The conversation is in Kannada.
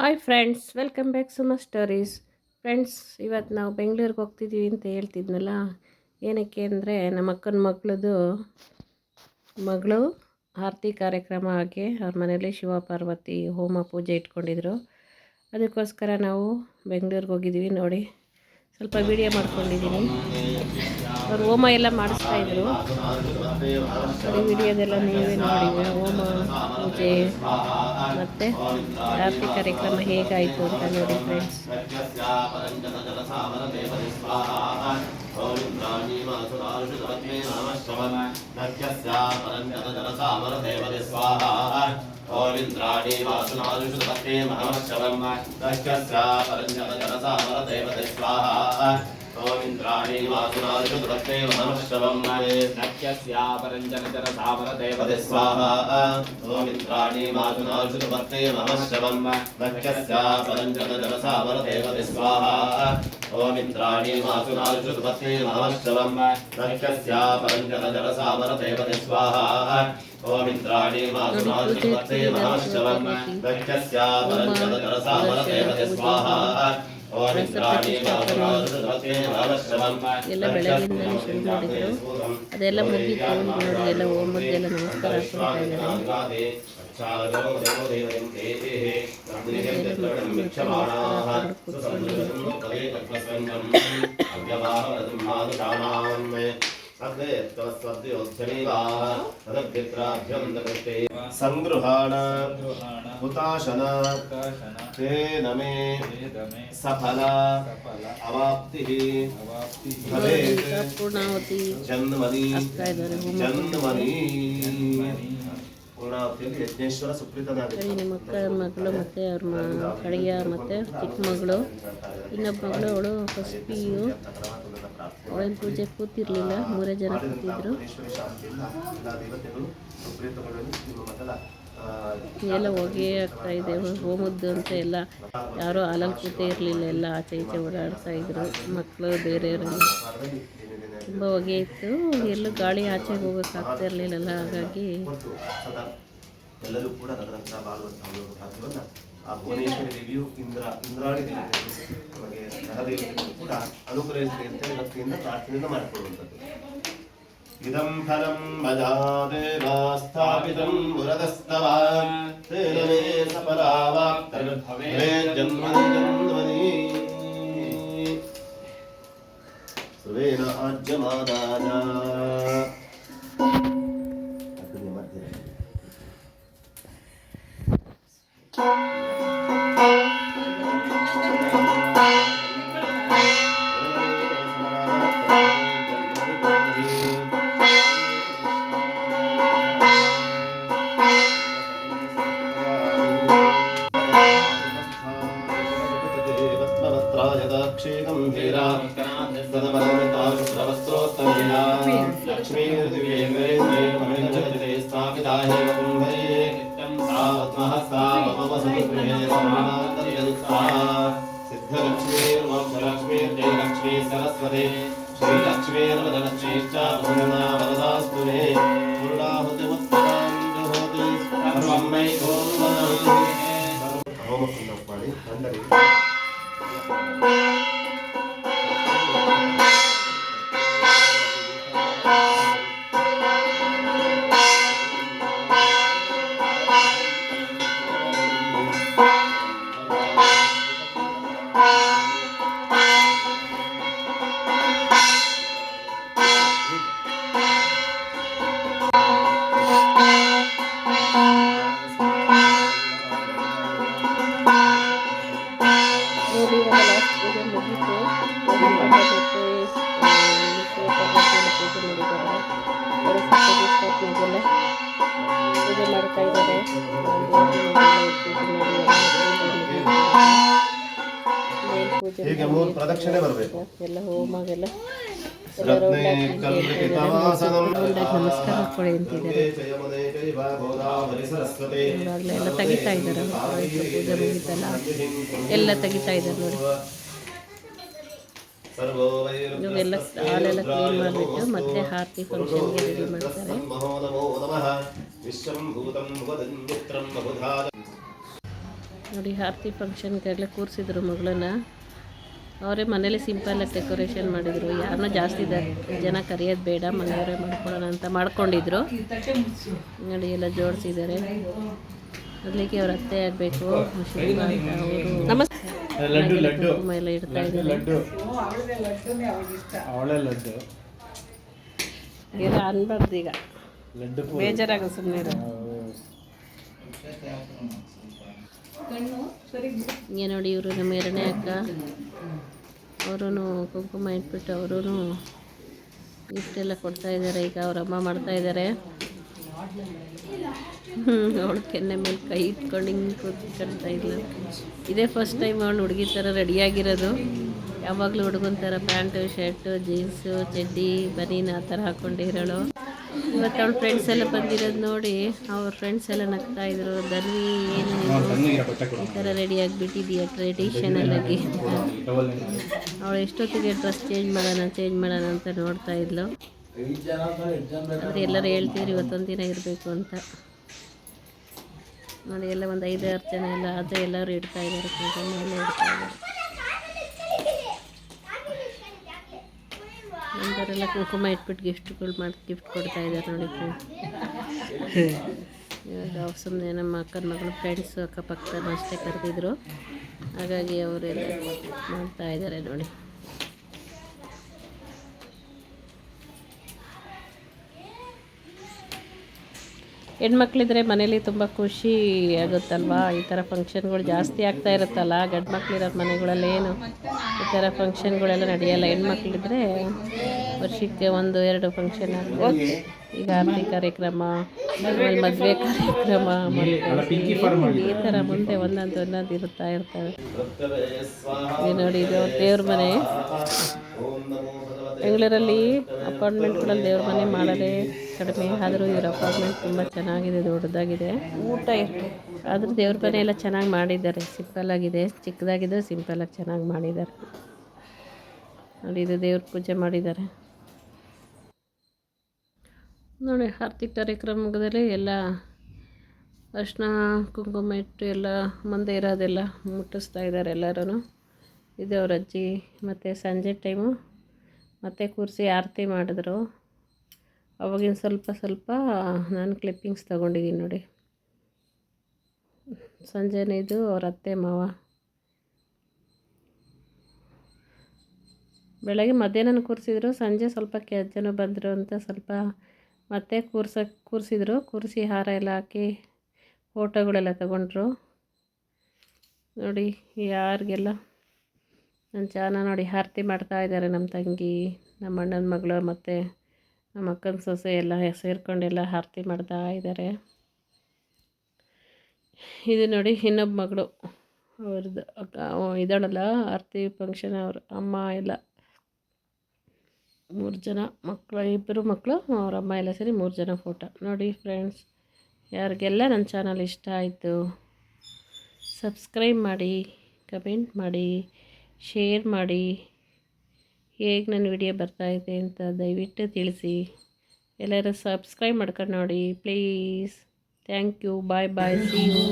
Hi friends welcome back Suma stories friends ಇವತ್ತು ನಾವು ಬೆಂಗಳೂರಿಗೆ ಹೋಗ್ತಿದ್ದೀವಿ ಅಂತ ಹೇಳ್ತಿದ್ನಲ್ಲ, ಏನಕ್ಕೆ ಅಂದರೆ ನಮ್ಮ ಅಕ್ಕನ ಮಗಳದು ಮಗಳು ಆರತಿ ಕಾರ್ಯಕ್ರಮ ಆಗಿ ಅವ್ರ ಮನೇಲಿ ಶಿವ ಪಾರ್ವತಿ ಹೋಮ ಪೂಜೆ ಇಟ್ಕೊಂಡಿದ್ರು. ಅದಕ್ಕೋಸ್ಕರ ನಾವು ಬೆಂಗಳೂರಿಗೆ ಹೋಗಿದ್ದೀವಿ ನೋಡಿ. ಸ್ವಲ್ಪ ವಿಡಿಯೋ ಮಾಡ್ಕೊಂಡಿದ್ದೀನಿ ಅವ್ರು ಹೋಮ ಎಲ್ಲ ಮಾಡಿಸ್ತಾ ಇದ್ರು ನೋಡಿ ವಿಡಿಯೋದೆಲ್ಲ ನೀವೇ ನೋಡಿ ಹೋಮ ಪೂಜೆ ಮತ್ತು ಆರತಿ ಕಾರ್ಯಕ್ರಮ ಹೇಗಾಯಿತು ಅಂತ ನೋಡಿ ಫ್ರೆಂಡ್ಸ್ ओमिन्द्राणि वासुनादिषु सत्ये महामश्रवम् दक्षस्या परञ्जनजनसामरदेवते स्वाहा ఇంద్రాణి వాసురాజు దృష్టే మనశ్రవం నవే నక్యస్యా పరంజనచర సామర దేవతి స్వాహ. ఓం ఇంద్రాణి వాసురాజు దృష్టే మనశ్రవం నక్యస్యా పరంజనచర సామర దేవతి స్వాహ. ఓం ఇంద్రాణి వాసురాజు దృష్టే మనశ్రవం నక్యస్యా పరంజనచర సామర దేవతి స్వాహ ఓం ఇంద్రాణి వాసురాజు దృష్టే మనశ్రవం నక్యస్యా పరంజనచర సామర ಎಲ್ಲ ಬೆಳಗಿಂದಲೇ ಶುರು ಮಾಡಿದ್ರು ಅದೆಲ್ಲ ಮುಗೀತು ಈಗ ನೋಡಿ ಎಲ್ಲ ಹೋಮದ್ದೆಲ್ಲ ನಮಸ್ಕಾರ ಹಾಕ್ಕೊಳ್ತಾ ಇದ್ದಾರೆ ಸಫಲ ಅವಾಪ್ತಿ ಭವೇತ್ ಈಗ ಪೂರ್ಣಾವತಿ ಜನ್ಮನಿ ಆಗ್ತಾ ಇದ್ದಾರೆ ಹೋಮ ಜನ್ಮನಿ ಪೂರ್ಣಾವತಿಯಲ್ಲಿ ಯಜ್ಞೇಶ್ವರ ನಿಮ್ಮ ಅಕ್ಕ ಮಗಳು ಮತ್ತು ಅವ್ರ ಮ ಕಡೆಯ ಮತ್ತು ಚಿಕ್ಕ ಮಗಳು. ಇನ್ನೊಬ್ಬ ಮಗಳು ಅವಳು ಫಸ್ಟ್ ಪಿ ಯು ಅವಳೇನು ಪೂಜೆ ಕೂತಿರ್ಲಿಲ್ಲ ಮೂರೇ ಜನ ಕೂತಿದ್ರು ಎಲ್ಲ ಹೊಗೆ ಆಗ್ತಾ ಇದೆ, ಹೋಮದ್ದು ಅಂತ ಎಲ್ಲ. ಯಾರೋ ಹಾಲಲ್ಲಿ ಕೂತೇ ಇರಲಿಲ್ಲ, ಎಲ್ಲ ಆಚೆ ಈಚೆ ಓಡಾಡ್ತಾ ಇದ್ರು. ಮಕ್ಕಳು ಬೇರೆಯವರೆಲ್ಲ ತುಂಬ ಹೊಗೆ ಇತ್ತು. ಎಲ್ಲೂ ಗಾಳಿ ಆಚೆಗೆ ಹೋಗೋಕೆ ಆಗ್ತಾ ಇರಲಿಲ್ಲಲ್ಲ, ಹಾಗಾಗಿ. ಎಲ್ಲರೂ ಕೂಡ ನಗರಂತರ ಬಾಳುವಂತಹ ಒಂದು ಭಾಗ್ಯವನ್ನ ಆ ಭುವನೇಶ್ವರಿ ದೇವಿಯು ಇಂದ್ರ ಇಂದ್ರಾಣಿ ದೇವತೆ ನಮಗೆ ಸಹದೇವತೆಗಳು ಕೂಡ ಅನುಗ್ರಹಿಸಲಿ ಅಂತ ಭಕ್ತಿಯಿಂದ ಪ್ರಾರ್ಥನೆಯಿಂದ ಮಾಡಿಕೊಳ್ಳುವಂಥದ್ದು ಇದಂ ಫಲಂ ಮಜಾದೇವಾ ಸ್ಥಾಪಿತಂ ಮುರದಸ್ತವ ತೇನ ಮೇ ಸಫಲಾವಾಪ್ತರ್ಭವೇ ಜನ್ಮನಿ ಜನ್ಮನಿ ಸುವೇನ ಆಜ್ಯಮಾದಾನ गतक्षेकम्भीराकनाथस्तदपरमिताशुभ्रवस्त्रोत्तमेन लक्ष्मीर्दिव्येन्द्रेन्द्रे ममिञ्चते स्थापिता हेम कुम्भये सिद्धलक्ष्मीर्मोक्षलक्ष्मीर्जयलक्ष्मी सरस्वते श्रीलक्ष्मीर्वदलक्ष्मीश्च भुवना वरदास्तु मे పూర్ణాహుతిముత్తరాంజోతి సర్వం మై గోవా హోమకుండం పాడి అందరి Música ಅವರು ಮಾಡ್ತಾ ಇದ್ದಾರೆ ಆ, ಮಾಡಿ ಹೀಗೆ ಮೂರು ಪ್ರದಕ್ಷಿಣೆ ಬರಬೇಕು ಎಲ್ಲ ಹೋಮಾಗೆಲ್ಲ ನಮಸ್ಕಾರ ಕೊಡಿ ಅಂತಿದ್ದಾರೆ ಎಲ್ಲ ತೆಗಿತಾ ಇದ್ದಾರೆ. ಪೂಜೆ ಮುಗೀತಲ್ಲ? ಎಲ್ಲ ತೆಗಿತಾ ಇದ್ದಾರೆ ನೋಡಿ. ವೈರುಧ್ಯ ಹಾಲೆಲ್ಲ ಕ್ಲೀನ್ ಮಾಡಿಬಿಟ್ಟು ಮತ್ತೆ ಆರತಿ ಫಂಕ್ಷನ್ಗೆ ರೆಡಿ ಮಾಡ್ತಾರೆ. ನೋಡಿ ಆರತಿ ಫಂಕ್ಷನ್ಗೆಲ್ಲ ಕೂರಿಸಿದ್ರು ಮಗಳನ್ನ. ಅವರೇ ಮನೇಲಿ ಸಿಂಪಲಾಗಿ ಡೆಕೋರೇಷನ್ ಮಾಡಿದರು. ಯಾರನ್ನ ಜಾಸ್ತಿ ಜನ ಕರೆಯೋದು ಬೇಡ, ಮನೆಯವರೇ ಮಾಡ್ಕೊಳ್ಳೋಣ ಅಂತ ಮಾಡ್ಕೊಂಡಿದ್ರು. ನೋಡಿ, ಎಲ್ಲ ಜೋಡಿಸಿದ್ದಾರೆ. ಅಲ್ಲಿಗೆ ಅವ್ರ ಅತ್ತೆ ಆಗಬೇಕು. ಅವರು ಲಡ್ಡು ಲಡ್ಡು. ಕುಂಕುಮ ಎಲ್ಲ ಇಡ್ತಾ ಇದ್ದಾರೆ ಲಡ್ಡು. ಅವಳೆ ಲಡ್ಡು. ಎಲ್ಲ ಅನ್ಬಾರ್ದು ಈಗ. ಲಡ್ಡು ಬೇಜಾರಾಗ ಸುಮ್ಮನೆ ಹಿಂಗೆ ನೋಡಿ ಇವರು ನಮ್ಮ ಎರಡನೇ ಅಕ್ಕ. ಅವರು ಕುಂಕುಮ ಇಟ್ಬಿಟ್ಟು ಅವರು ಗಿಫ್ಟ್ ಎಲ್ಲ ಕೊಡ್ತಾ ಇದ್ದಾರೆ. ಈಗ ಅವ್ರ ಅಮ್ಮ ಮಾಡ್ತಾ ಇದ್ದಾರೆ. ಅವಳು ಕೆನ್ನೆ ಮೇಲೆ ಕೈ ಇಟ್ಕೊಂಡು ಹಿಂಗೆ ಕೂತ್ಕೊಳ್ತಾ ಇಲ್ಲ ಇದೇ ಫಸ್ಟ್ ಟೈಮ್ ಅವಳು ಹುಡುಗಿ ಥರ ರೆಡಿಯಾಗಿರೋದು ಯಾವಾಗಲೂ ಹುಡುಗನ ಥರ ಪ್ಯಾಂಟು ಶರ್ಟು ಜೀನ್ಸು ಚಡ್ಡಿ, ಬನೀನ್ ಆ ಥರ ಹಾಕ್ಕೊಂಡಿರೋಳು ಇವತ್ತು ಅವಳ ಫ್ರೆಂಡ್ಸ್ ಎಲ್ಲ ಬಂದಿರೋದು ನೋಡಿ ಅವ್ರ ಫ್ರೆಂಡ್ಸ್ ಎಲ್ಲ ನಗ್ತಾ ಇದ್ರು. ಧನ್ವಿ, ಏನು ಈ ಥರ ರೆಡಿ ಆಗಿಬಿಟ್ಟಿದೀಯ ಟ್ರೆಡಿಷನಲ್ ಆಗಿ ಅವಳು ಎಷ್ಟೊತ್ತಿಗೆ ಡ್ರೆಸ್ ಚೇಂಜ್ ಮಾಡೋಣ ಚೇಂಜ್ ಮಾಡೋಣ ಅಂತ ನೋಡ್ತಾ ಇದ್ಲು. ಆದರೆ ಎಲ್ಲರೂ ಹೇಳ್ತೀರಿ ಇವತ್ತೊಂದು ದಿನ ಇರಬೇಕು ಅಂತ. ನೋಡಿ ಎಲ್ಲ ಒಂದು ಆರು ಜನ ಎಲ್ಲ ಆದರೆ ಎಲ್ಲರೂ ಇಡ್ತಾ ಇದ್ದಾರೆ. ಎಲ್ಲ ಇಡ್ತಾ ಇದ್ದಾರೆ. ಕುಂಕುಮ ಇಟ್ಬಿಟ್ಟು ಗಿಫ್ಟ್ಗಳು ಮಾಡಿ ಗಿಫ್ಟ್ ಕೊಡ್ತಾ ಇದ್ದಾರೆ ನೋಡಿ ಫ್ರೆಂಡ್ಸ್. ಇವಾಗ ಸುಮ್ಮನೆ ನಮ್ಮ ಅಕ್ಕನ ಮಗಳು ಫ್ರೆಂಡ್ಸು ಅಕ್ಕಪಕ್ಕ ಅಷ್ಟೇ ಕರೆದಿದ್ರು. ಹಾಗಾಗಿ ಅವರೆಲ್ಲ ಮಾಡ್ತಾ ಇದ್ದಾರೆ ನೋಡಿ. ಹೆಣ್ಮಕ್ಳಿದ್ರೆ ಮನೇಲಿ ತುಂಬ ಖುಷಿ ಆಗುತ್ತಲ್ವಾ? ಈ ಥರ ಫಂಕ್ಷನ್ಗಳು ಜಾಸ್ತಿ ಆಗ್ತಾ ಇರುತ್ತಲ್ಲ? ಗಂಡು ಮಕ್ಳಿರೋ ಮನೆಗಳಲ್ಲಿ ಏನು ಈ ಥರ ಫಂಕ್ಷನ್ಗಳೆಲ್ಲ ನಡೆಯಲ್ಲ? ಹೆಣ್ಮಕ್ಳಿದ್ರೆ ವರ್ಷಕ್ಕೆ ಒಂದು, ಎರಡು ಫಂಕ್ಷನ್ ಆಗ್ಬೋದು. ಈಗ ಆರತಿ ಕಾರ್ಯಕ್ರಮ ಆಮೇಲೆ ಮದುವೆ ಕಾರ್ಯಕ್ರಮ ಈ ಥರ ಮುಂದೆ ಒಂದೊಂದು ಒಂದೊಂದು ಇರುತ್ತಾ ಇರ್ತವೆ. ಇದು ನೋಡಿ ಇದು ದೇವ್ರ ಮನೆ. ಬೆಂಗಳೂರಲ್ಲಿ ಅಪಾರ್ಟ್ಮೆಂಟ್ಗಳಲ್ಲಿ ದೇವ್ರ ಮನೆ ಮಾಡೋದೇ ಕಡಿಮೆ ಆದರೂ ಇವ್ರ ಅಪಾರ್ಟ್ಮೆಂಟ್ ತುಂಬ ಚೆನ್ನಾಗಿದೆ ದೊಡ್ಡದಾಗಿದೆ. ಊಟ ಆದರೂ ದೇವ್ರ ಮನೆ ಎಲ್ಲ ಚೆನ್ನಾಗಿ ಮಾಡಿದ್ದಾರೆ. ಸಿಂಪಲ್ ಆಗಿದೆ. ಚಿಕ್ಕದಾಗಿದೆ ಸಿಂಪಲಾಗಿ ಚೆನ್ನಾಗಿ ಮಾಡಿದ್ದಾರೆ. ನೋಡಿ ಇದು ದೇವ್ರ ಪೂಜೆ ಮಾಡಿದ್ದಾರೆ. ನೋಡಿ, ಆರತಿ ಕಾರ್ಯಕ್ರಮದಲ್ಲಿ ಎಲ್ಲ ಅರ್ಶಿನ, ಕುಂಕುಮ ಇಟ್ಟು ಎಲ್ಲ ಮುಂದೆ ಇರೋದೆಲ್ಲ ಮುಟ್ಟಿಸ್ತಾ ಇದ್ದಾರೆ ಎಲ್ಲರೂ ಇದು ಅವ್ರ ಅಜ್ಜಿ ಮತ್ತು ಸಂಜೆ ಟೈಮು. ಮತ್ತೆ ಕೂರಿಸಿ ಆರತಿ ಮಾಡಿದ್ರು. ಅವಾಗಿನ ಸ್ವಲ್ಪ ಸ್ವಲ್ಪ ನಾನು ಕ್ಲಿಪ್ಪಿಂಗ್ಸ್ ತೊಗೊಂಡಿದ್ದೀನಿ ನೋಡಿ. ಸಂಜೆನೇ ಇದು ಅವ್ರ ಅತ್ತೆ, ಮಾವ. ಬೆಳಗ್ಗೆ ಮಧ್ಯಾಹ್ನ ಕೂರಿಸಿದ್ರು, ಸಂಜೆ ಸ್ವಲ್ಪ ಜನ ಬಂದರು ಅಂತ ಸ್ವಲ್ಪ ಮತ್ತೆ ಕೂರ್ಸಕ್ಕೆ ಕೂರಿಸಿದ್ರು. ಕೂರಿಸಿ ಹಾರ ಎಲ್ಲ ಹಾಕಿ ಫೋಟೋಗಳೆಲ್ಲ ತಗೊಂಡ್ರು. ನೋಡಿ ಯಾರಿಗೆಲ್ಲ ನನ್ನ ಚಾನ ನೋಡಿ ಆರತಿ ಮಾಡ್ತಾ ಇದ್ದಾರೆ ನಮ್ಮ ತಂಗಿ, ನಮ್ಮ ಅಣ್ಣನ ಮಗಳು ಮತ್ತು ನಮ್ಮ ಅಕ್ಕನ ಸೊಸೆ ಎಲ್ಲ ಸೇರ್ಕೊಂಡೆಲ್ಲ ಆರತಿ ಮಾಡ್ತಾ ಇದ್ದಾರೆ. ಇದು ನೋಡಿ ಇನ್ನೊಬ್ಬ ಮಗಳು. ಅವ್ರದ್ದು ಅಕ್ಕ ಇದ್ದಾಳಲ್ಲ, ಆರತಿ ಫಂಕ್ಷನ್ ಅವ್ರ, ಅಮ್ಮ ಎಲ್ಲ. ಮೂರು ಜನ ಮಕ್ಕಳು ಇಬ್ಬರು ಮಕ್ಕಳು, ಅವ್ರ ಅಮ್ಮ ಎಲ್ಲ ಸೇರಿ ಮೂರು ಜನ ಫೋಟೋ ನೋಡಿ ಫ್ರೆಂಡ್ಸ್ ಯಾರಿಗೆಲ್ಲ ನನ್ನ ಚಾನಲ್ ಇಷ್ಟ ಆಯಿತು ಸಬ್ಸ್ಕ್ರೈಬ್ ಮಾಡಿ ಕಮೆಂಟ್ ಮಾಡಿ ಶೇರ್ ಮಾಡಿ, ಹೇಗೆ ನನ್ನ ವಿಡಿಯೋ ಬರ್ತಾಯಿದೆ ಅಂತ ದಯವಿಟ್ಟು ತಿಳಿಸಿ. ಎಲ್ಲರೂ ಸಬ್ಸ್ಕ್ರೈಬ್ ಮಾಡ್ಕೊಂಡು ನೋಡಿ please thank you bye bye see you